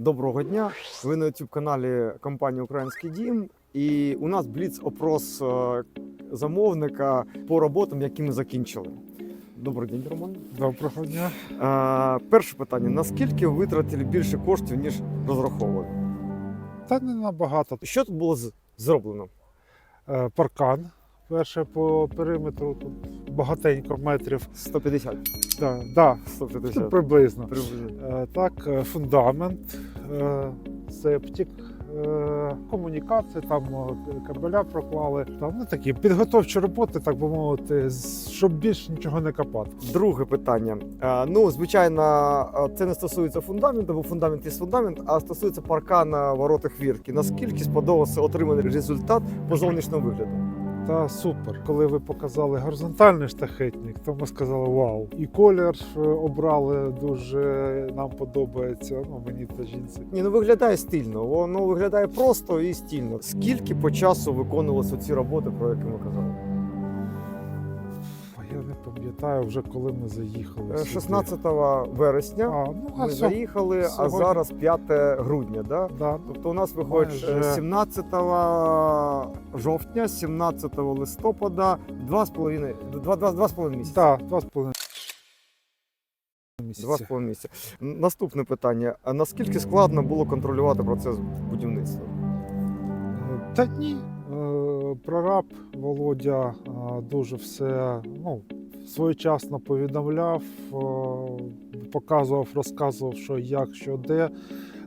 Доброго дня. Ви на youtube каналі компанії Український дім. І у нас бліц опрос е, замовника по роботам, які ми закінчили. Добрий день, Роман. Доброго дня. Е, перше питання: наскільки ви витратили більше коштів, ніж розраховували? Та не набагато. Що тут було зроблено? Е, Паркан. Перше по периметру тут багатенько метрів. 150. Да, да, 150. приблизно. Приблизно. Так, фундамент, септик, е, комунікації, там е, кабеля проклали. Там ну, такі підготовчі роботи, так би мовити, щоб більше нічого не копати. Друге питання. Е, Ну, звичайно, це не стосується фундаменту, бо фундамент є фундамент, а стосується паркана ворота хвірки. Наскільки сподобався отриманий результат по зовнішньому вигляду? Та супер. Коли ви показали горизонтальний штахетник, то ми сказали вау. І колір е, обрали дуже нам подобається. Ну мені та жінці. Ні, ну виглядає стильно, воно виглядає просто і стильно. Скільки по часу виконувалися ці роботи, про які ми казали? Пам'ятаю вже коли ми заїхали. Е, сюди. 16 вересня А, ну, а ми сьо- заїхали, а сьогодні- зараз 5 грудня. Да? Да, ну, Тобто у нас виходить е, Майже. 17 жовтня, 17 листопада, 2,5 два, два, два з половиною місяці. да, два з половиною Два з місяці. половиною місяця. Н- Наступне питання: а наскільки складно було контролювати процес будівництва? Е, Та ні. Е, Прораб Володя е, дуже все ну, своєчасно повідомляв, е, показував, розказував, що як, що де.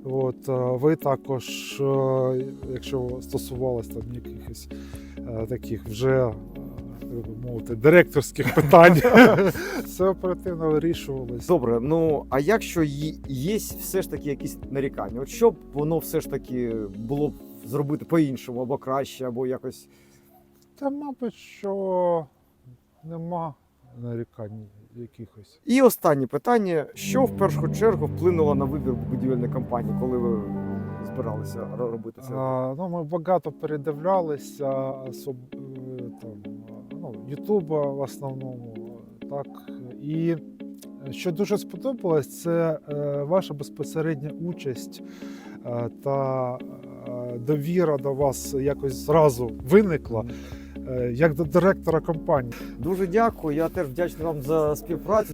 От, е, ви також, е, якщо стосувалось там якихось таких вже мовити, директорських питань, все оперативно вирішувалось. Добре, ну а якщо є все ж таки якісь нарікання, от що б воно все ж таки було б зробити по-іншому, або краще, або якось. Та, мабуть, що нема нарікань якихось. І останнє питання: що в першу чергу вплинуло на вибір будівельної компанії, коли ви збиралися робити це? А, ну, ми багато передивлялися особ... е, там, ну, Ютуба в основному. Так. І що дуже сподобалось, це е, ваша безпосередня участь е, та е, довіра до вас якось зразу виникла, е, як до директора компанії. Дуже дякую. Я теж вдячний вам за співпрацю.